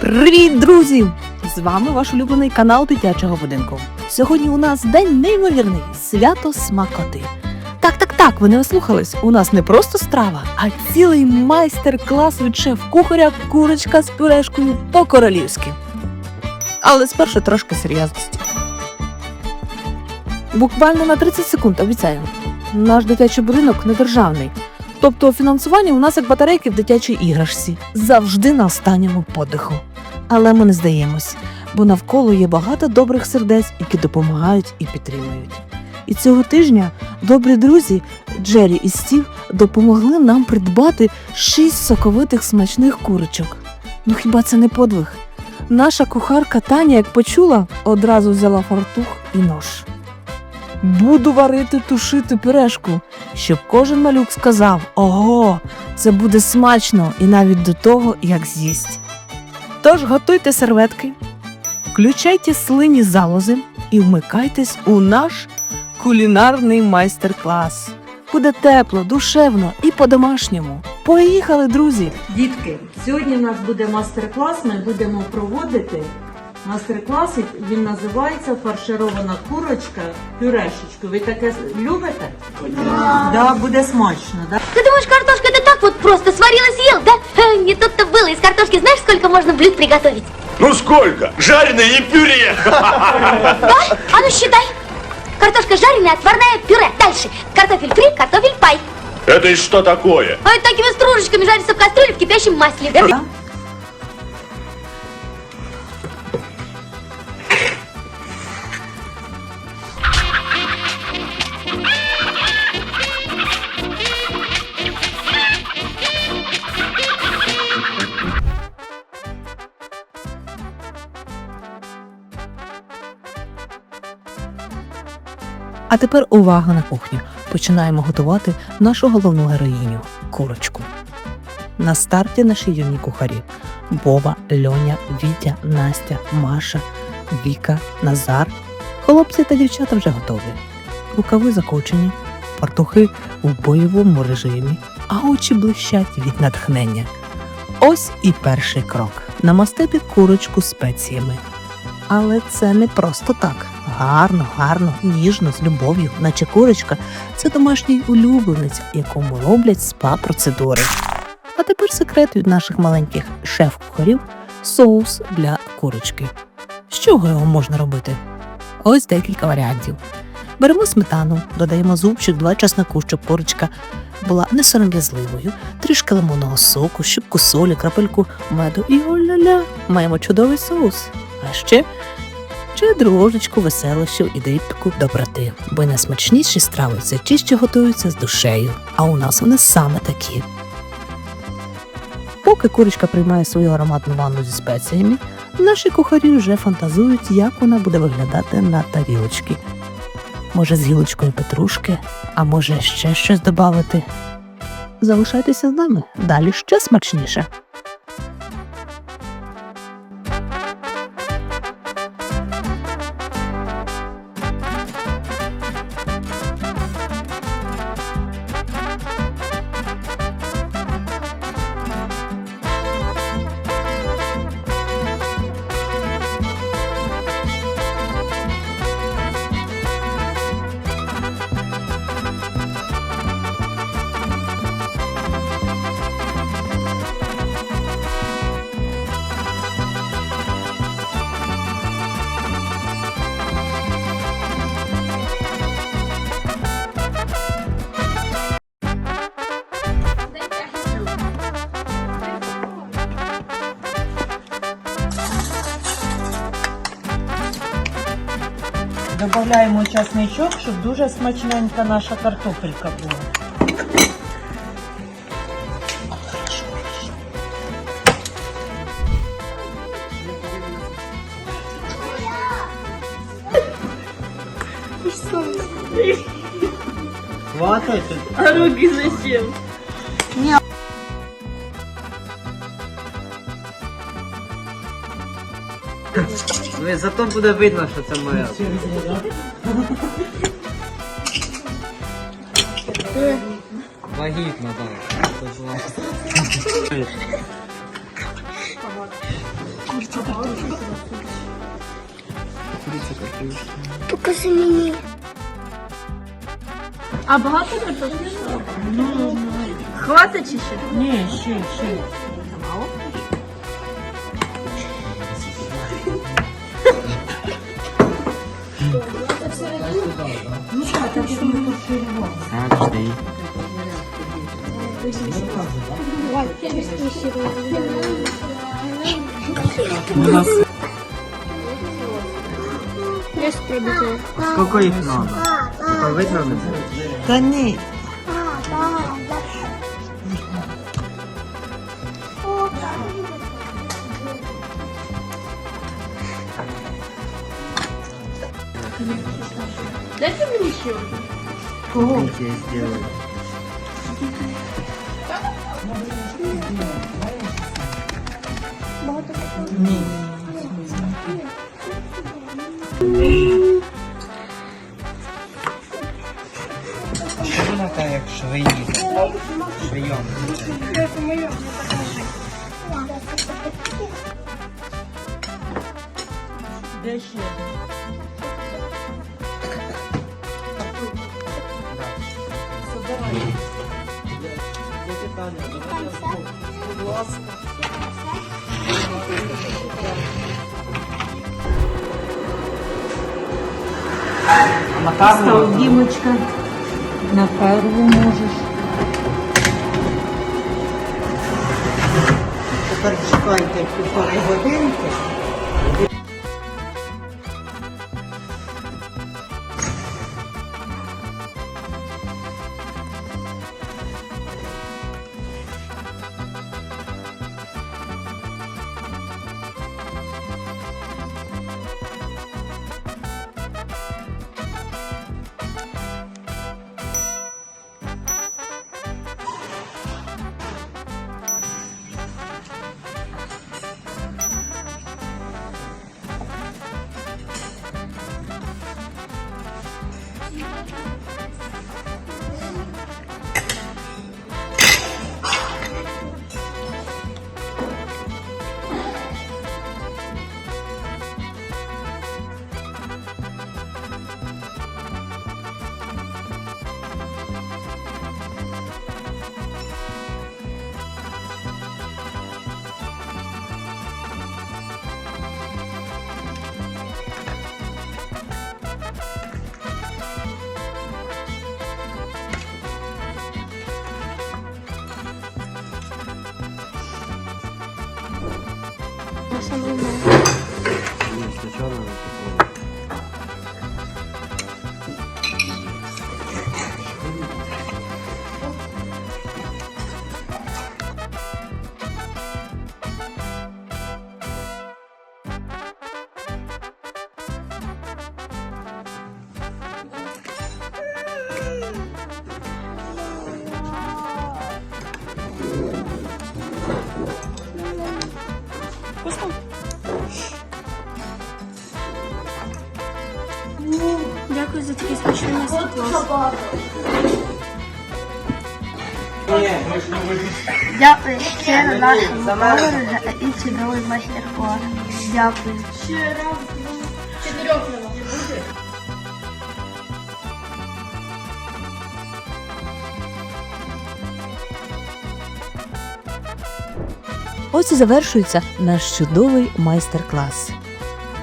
Привіт, друзі! З вами ваш улюблений канал дитячого будинку. Сьогодні у нас день неймовірний свято смакоти. Так, так, так, ви не ослухались. У нас не просто страва, а цілий майстер-клас від шеф-кухаря курочка з пюрешкою по-королівськи. Але спершу трошки серйозності. Буквально на 30 секунд обіцяю. Наш дитячий будинок не державний. Тобто фінансування у нас як батарейки в дитячій іграшці. Завжди на останньому подиху. Але ми не здаємось, бо навколо є багато добрих сердець, які допомагають і підтримують. І цього тижня добрі друзі Джері і Стів допомогли нам придбати шість соковитих смачних курочок. Ну хіба це не подвиг? Наша кухарка Таня, як почула, одразу взяла фартух і нож. Буду варити тушити пюрешку, щоб кожен малюк сказав: Ого, це буде смачно і навіть до того, як з'їсть. Тож готуйте серветки, включайте слині залози і вмикайтесь у наш кулінарний майстер-клас. Буде тепло, душевно і по-домашньому. Поїхали, друзі! Дітки, сьогодні у нас буде мастер-клас. Ми будемо проводити мастер-клас. Він називається фарширована курочка пюрешечку. Ви таке любите? Да, буде смачно, да? Ты думаешь, картошка так вот просто сварил и съел, да? Э, Не тут-то было. Из картошки знаешь, сколько можно блюд приготовить? Ну сколько? Жареное и пюре. Да? А ну считай. Картошка жареная, отварная, пюре. Дальше. Картофель фри, картофель пай. Это и что такое? А это такими стружечками жарится в кастрюле в кипящем масле. Да? А тепер увага на кухню. Починаємо готувати нашу головну героїню курочку. На старті наші юні кухарі: Вова, Льоня, Вітя, Настя, Маша, Віка, Назар. Хлопці та дівчата вже готові. Рукави закочені, фартухи в бойовому режимі, а очі блищать від натхнення. Ось і перший крок намастити курочку спеціями. Але це не просто так. Гарно, гарно, ніжно, з любов'ю, наче курочка це домашній улюбленець, якому роблять спа-процедури. А тепер секрет від наших маленьких шеф-кухарів соус для курочки. З чого його можна робити? Ось декілька варіантів. Беремо сметану, додаємо зубчик, два чесноку, щоб курочка була не сором'язливою, трішки лимонного соку, щупку солі, крапельку меду і оля-ля, маємо чудовий соус. А ще чи ложечку веселощів і дрібку доброти, бо найсмачніші страви це ті, що готуються з душею, а у нас вони саме такі. Поки курочка приймає свою ароматну ванну зі спеціями, наші кухарі вже фантазують, як вона буде виглядати на тарілочці. Може, з гілочкою петрушки, а може ще щось додати. Залишайтеся з нами, далі ще смачніше. Додаємо часничок, щоб дуже смачненька наша картопелька була. Хватайте. А руки зачем? Ну і зато буде видно, що це моя. Вагітна, так. Це ж. Покажи мені. А багато картошки? Ну, хватить чи ще? Ні, ще, ще. Я спробую. Сколько їх надо? Типа буде? Та ні. Дайте мені ще одну. Кого? Я сделаю. Вона така як швейні. Швейом. Де ще? На каву? Став Дімочка. На первую можеш. Тепер чекайте півтори годинки. Hasan olmalı. Дякую за такий смачний майстер-клас. Дякую щиро нашому колору і чудовий майстер-клас. Дякую. Ще раз. Чотирьох Ось і завершується наш чудовий майстер-клас.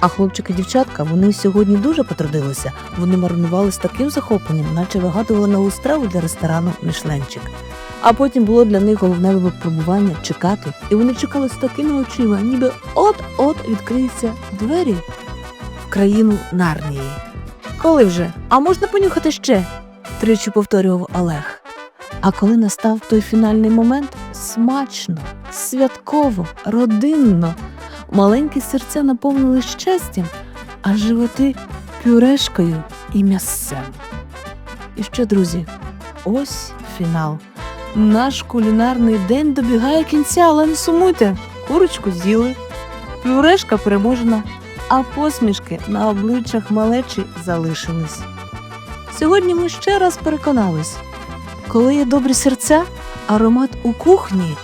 А хлопчики дівчатка вони сьогодні дуже потрудилися. Вони маринували з таким захопленням, наче вигадували нову страву для ресторану Мішленчик. А потім було для них головне випробування чекати, і вони чекали з такими очима, ніби от-от відкриються двері в країну Нарнії. Коли вже? А можна понюхати ще? тричі повторював Олег. А коли настав той фінальний момент, смачно, святково, родинно, маленькі серця наповнили щастям, а животи пюрешкою і м'ясцем. І що, друзі, ось фінал. Наш кулінарний день добігає кінця, але не сумуйте. Курочку з'їли, пюрешка переможена, а посмішки на обличчях малечі залишились. Сьогодні ми ще раз переконались, коли є добрі серця, аромат у кухні,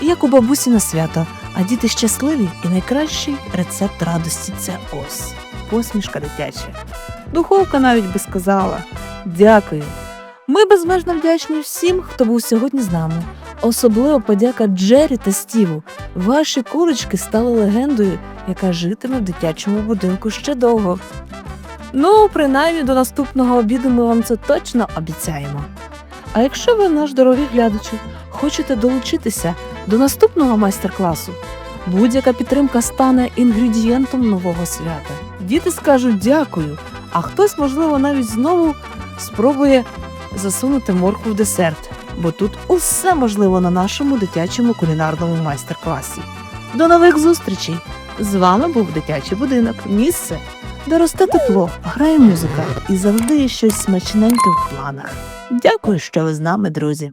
як у бабусі на свято, А діти щасливі і найкращий рецепт радості це ось посмішка дитяча. Духовка навіть би сказала дякую. Ми безмежно вдячні всім, хто був сьогодні з нами. Особливо подяка Джері та Стіву. Ваші курочки стали легендою, яка житиме в дитячому будинку ще довго. Ну, принаймні до наступного обіду ми вам це точно обіцяємо. А якщо ви, наш дорогий глядачі, хочете долучитися до наступного майстер-класу, будь-яка підтримка стане інгредієнтом нового свята. Діти скажуть дякую, а хтось, можливо, навіть знову спробує засунути моркву в десерт, бо тут усе можливо на нашому дитячому кулінарному майстер-класі. До нових зустрічей! З вами був дитячий будинок, місце, де росте тепло, грає музика і завжди є щось смачненьке в планах. Дякую, що ви з нами, друзі.